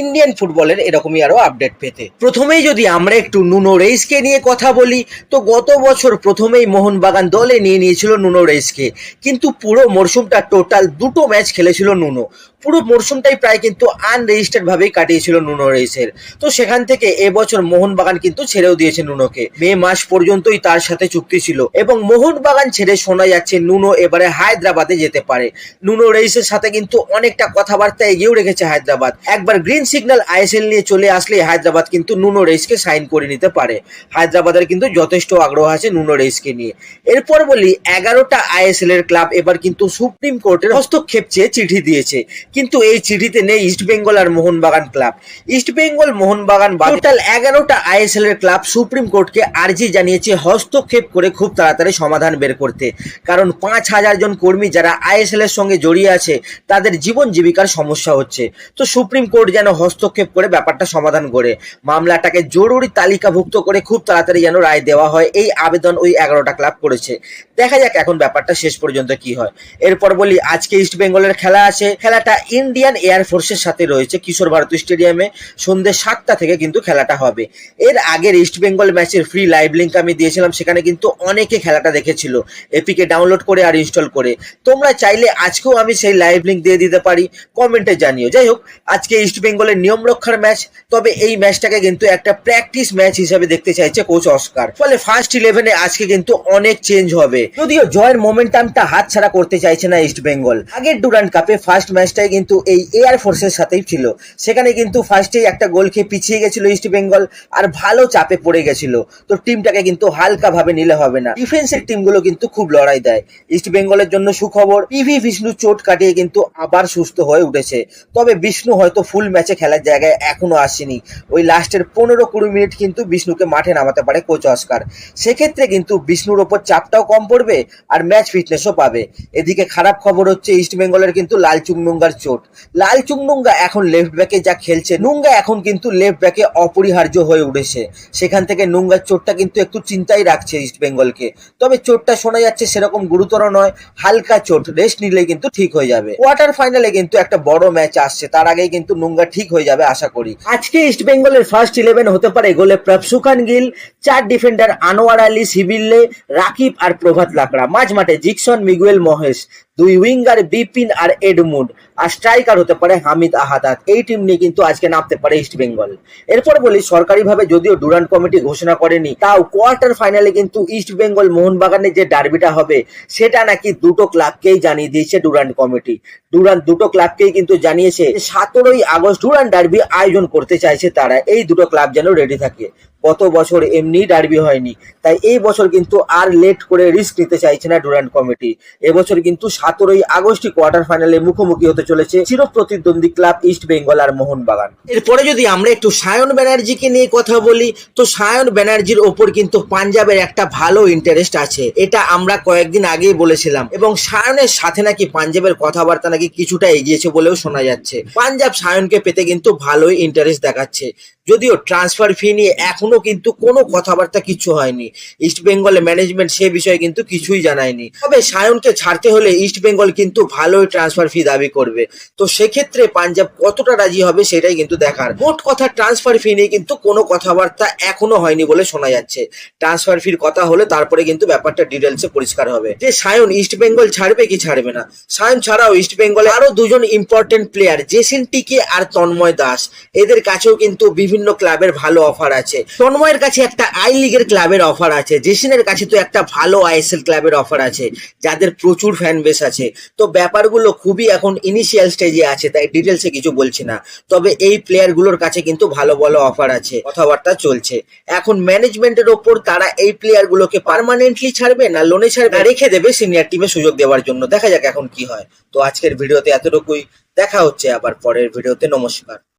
Indian ফুটবলের এরকমই আরও আপডেট পেতে। প্রথমেই যদি আমরা একটু নুনো রেইসকে নিয়ে কথা বলি, তো গত বছর প্রথমেই মোহনবাগান দলে নিয়ে নিয়েছিল নুনো রেইসকে কিন্তু পুরো মরশুমটা টোটাল দুটো ম্যাচ খেলেছিল নুনো পুরো মরশুমটাই প্রায় কিন্তু আনরেজিস্টার্ড ভাবেই কাটিয়েছিল নুনো রেইসের তো সেখান থেকে এবছর মোহনবাগান কিন্তু ছেড়েও দিয়েছে নুনোকে মে মাস পর্যন্তই তার সাথে চুক্তি ছিল এবং মোহনবাগান ছেড়ে শোনা যাচ্ছে নুনো এবারে হায়দ্রাবাদে যেতে পারে। নুনো রেইসের সাথে কিন্তু অনেকটা কথাবার্তা এগিয়েও রেখেছে হায়দ্রাবাদ। একবার গ্রিন সিগন্যাল আইএসএল নিয়ে চলে আসলে হায়দ্রাবাদ কিন্তু নুনো রেইসকে সাইন করে নিতে পারে। হায়দ্রাবাদের কিন্তু যথেষ্ট আগ্রহ আছে নুনো রেইসকে নিয়ে। এরপর বলি, এগারোটা আইএসএল এর ক্লাব এবার কিন্তু সুপ্রিম কোর্টের হস্তক্ষেপ চেয়ে চিঠি দিয়েছে। কিন্তু এই চিঠিতে নেই ইস্ট বেঙ্গল আর Mohun Bagan club. East Bengal, Mohun Bagan total এগারোটা আইএসএল এর ক্লাব সুপ্রিম কোর্টকে আর্জি জানিয়েছে হস্তক্ষেপ করে খুব তাড়াতাড়ি সমাধান বের করতে। কারণ পাঁচ হাজার জন কর্মী যারা আইএসএল এর সঙ্গে জড়িয়ে আছে, তাদের জীবন জীবিকার সমস্যা হচ্ছে। তো সুপ্রিম কোর্ট যেন হস্তক্ষেপ করে ব্যাপারটা সমাধান করে। মামলাটাকে জরুরি তালিকাভুক্ত করে খুব তাড়াতাড়ি যেন রায় দেওয়া হয়। এই আবেদন ওই এগারোটা ক্লাব করেছে। দেখা যাক এখন ব্যাপারটা শেষ পর্যন্ত কি হয়। এরপর বলি, আজকে ইস্ট বেঙ্গলের খেলা আছে। খেলাটা ইন্ডিয়ান এয়ারফোর্সের সাথে রয়েছে কিশোর ভারতী স্টেডিয়ামে। সন্ধ্যে সাতটা থেকে কিন্তু খেলাটা হবে। এর আগের ইস্ট বেঙ্গল ম্যাচের ফ্রি লাইভ লিঙ্ক আমি দিয়েছিলাম, সেখানে কিন্তু অনেকে খেলাটা দেখেছিল। এপিকে ডাউনলোড করে আর ইনস্টল করে। তোমরা চাইলে আজকেও আমি সেই লাইভ লিঙ্ক দিয়ে দিতে পারি। কমেন্টে জানিও। যাই হোক, আজকে ইস্ট বেঙ্গলের নিয়ম রক্ষার ম্যাচ তবে এই ম্যাচটাকে কিন্তু একটা প্র্যাকটিস ম্যাচ হিসাবে দেখতে চাইছে কোচ অস্কার। ফলে ফার্স্ট ইলেভেনে আজকে কিন্তু অনেক চেঞ্জ হবে। যদিও জয়ের মোমেন্টামটা হাতছাড়া করতে চাইছে না ইস্ট বেঙ্গল আগের ডুরান্ট কাপে ফার্স্ট ম্যাচটাই কিন্তু এই এয়ার ফোর্সের সাথেই ছিল। সেখানে কিন্তু ফার্স্টেই একটা গোল খেয়ে পিছিয়ে গেছিল ইস্ট বেঙ্গল আর ভালো চাপে পড়ে গেছিল। তো টিমটাকে কিন্তু হালকা ভাবে নিলে হবে না। ডিফেন্সের টিমগুলো কিন্তু খুব লড়াই দেয়। ইস্ট বেঙ্গলের জন্য সুখবর। পিভি বিষ্ণু চোট কাটিয়ে কিন্তু আবার সুস্থ হয়ে উঠেছে। তবে বিষ্ণু হয়তো ফুল ম্যাচে খেলার জায়গায় এখনও আসেনি। ওই লাস্টের পনেরো কুড়ি মিনিট কিন্তু বিষ্ণুকে মাঠে নামাতে পারে কোচ অস্কার। সেক্ষেত্রে কিন্তু বিষ্ণুর ওপর চাপটাও কম পড়বে আর ম্যাচ ফিটনেসও পাবে। এদিকে খারাপ খবর হচ্ছে ইস্ট বেঙ্গলের কিন্তু লাল চুংনুঙ্গার চোট। লাল চুংনুঙ্গা এখন লেফট ব্যাকে যা খেলছে, নুঙ্গা এখন কিন্তু লেফট ব্যাকে অপরিহার্য হয়ে উঠেছে। সেখান থেকে নুঙ্গার চোটটা কিন্তু একটু চিন্তাই রাখছে ইস্ট বেঙ্গলকে তবে চোটটা শোনা যাচ্ছে সেরকম গুরুতর নয়, হালকা চোট রেস্ট নিলেই কিন্তু ঠিক হয়ে যাবে। কোয়ার্টার ফাইনালে কিন্তু একটা বড় ম্যাচ আসছে। তার আগেই কিন্তু নুঙ্গা ঠিক হয়ে যাবে, আশা করি। আজকে ইস্ট বেঙ্গলের ফার্স্ট ইলেভেন হতে পারে গোলে প্রভসুখান গিল, চার ডিফেন্ডার আনোয়ার আলী সিবিল্লে রাকিব আর প্রভাত লাকড়া। মাঝ মাঠে জিকসন, মিগুয়েল মহেশ, দুই উইঙ্গার বিপিন আর এডমুড আর স্ট্রাইকার হতে পারে হামিদ আহাদাত। এই টিম নিয়ে কিন্তু আজকে নামতে পারে ইস্ট বেঙ্গল এরপর বলি, সরকারিভাবে যদিও ডুরান্ট কমিটি ঘোষণা করেনি, তাও কোয়ার্টার ফাইনালে কিন্তু ইস্ট বেঙ্গল মোহনবাগানের যে ডার্বিটা হবে, সেটা নাকি দুটো ক্লাবকেই জানিয়ে দিয়েছে ডুরান্ট কমিটি ডুরান্ট দুটো ক্লাবকেই কিন্তু জানিয়েছে সতেরোই আগস্ট ডুরান্ট ডার্বি আয়োজন করতে চাইছে তারা। এই দুটো ক্লাব যেন রেডি থাকে। গত বছর এমনি ডার্বি হয়নি। তাই এই বছর কিন্তু আর লেট করে রিস্ক নিতে চাইছে না ডুরান্ট কমিটি এবছর কিন্তু সতেরোই আগস্টই কোয়ার্টার ফাইনালে মুখোমুখি হতে চলেছে চির প্রতিদ্বন্দ্বী ক্লাব ইস্ট বেঙ্গল আর মোহনবাগান। এরপরে যদি আমরা একটু সায়ন ব্যানার্জিকে নিয়ে কথা বলি, তো সায়ন ব্যানার্জির ওপর কিন্তু পাঞ্জাবের একটা ভালো ইন্টারেস্ট আছে। এটা আমরা কয়েকদিন আগেই বলেছিলাম। এবং সায়নের সাথে নাকি পাঞ্জাবের কথাবার্তা নাকি কিছুটা এগিয়েছে বলেও শোনা যাচ্ছে। পাঞ্জাব সায়নকে পেতে কিন্তু ভালোই ইন্টারেস্ট দেখাচ্ছে। যদিও ট্রান্সফার ফি নিয়ে এখনও কিন্তু কোনো কথাবার্তা কিছু হয়নি। ইস্ট বেঙ্গলের ম্যানেজমেন্ট সে বিষয়ে কিন্তু কিছুই জানায়নি। তবে সায়নকে ছাড়তে হলে ইস্ট বেঙ্গল কিন্তু ভালোই ট্রান্সফার ফি দাবি করবে। তো সেক্ষেত্রে পাঞ্জাব কতটা রাজি হবে সেটাই কিন্তু দেখার। মোট কথা ট্রান্সফার ফি নিয়ে কিন্তু কোনো কথাবার্তা এখনও হয়নি বলে শোনা যাচ্ছে। ট্রান্সফার ফির কথা হলে তারপরে কিন্তু ব্যাপারটা ডিটেলসে পরিষ্কার হবে। যে সায়ন ইস্ট বেঙ্গল ছাড়বে কি ছাড়বে না? সায়ন ছাড়াও ইস্ট বেঙ্গলে আরও দুজন ইম্পর্টেন্ট প্লেয়ার জেসিন টিকে আর তন্ময় দাস। এদের কাছেও কিন্তু বিভিন্ন ক্লাবের ভালো অফার আছে। তন্ময়ের কাছে একটা আই লিগের ক্লাবের অফার আছে। জেসিনের কাছে তো একটা ভালো আইএসএল ক্লাবের অফার আছে, যাদের প্রচুর ফ্যান বেস আছে। তো ব্যাপারগুলো খুবই এখন ইনিশিয়াল স্টেজে আছে, তাই ডিটেলসে কিছু বলছি না। তবে এই প্লেয়ারগুলোর কাছে কিন্তু ভালো ভালো অফার আছে, কথাবার্তা চলছে। এখন ম্যানেজমেন্টের ওপর তারা এই প্লেয়ারগুলোকে পার্মানেন্টলি ছাড়বে না লোনে ছাড়বে? রেখে দেবে সিনিয়র টিমে সুযোগ দেওয়ার জন্য। দেখা যাক এখন কি হয়। তো আজকের ভিডিওতে এতটুকুই। দেখা হচ্ছে আবার পরের ভিডিওতে। নমস্কার।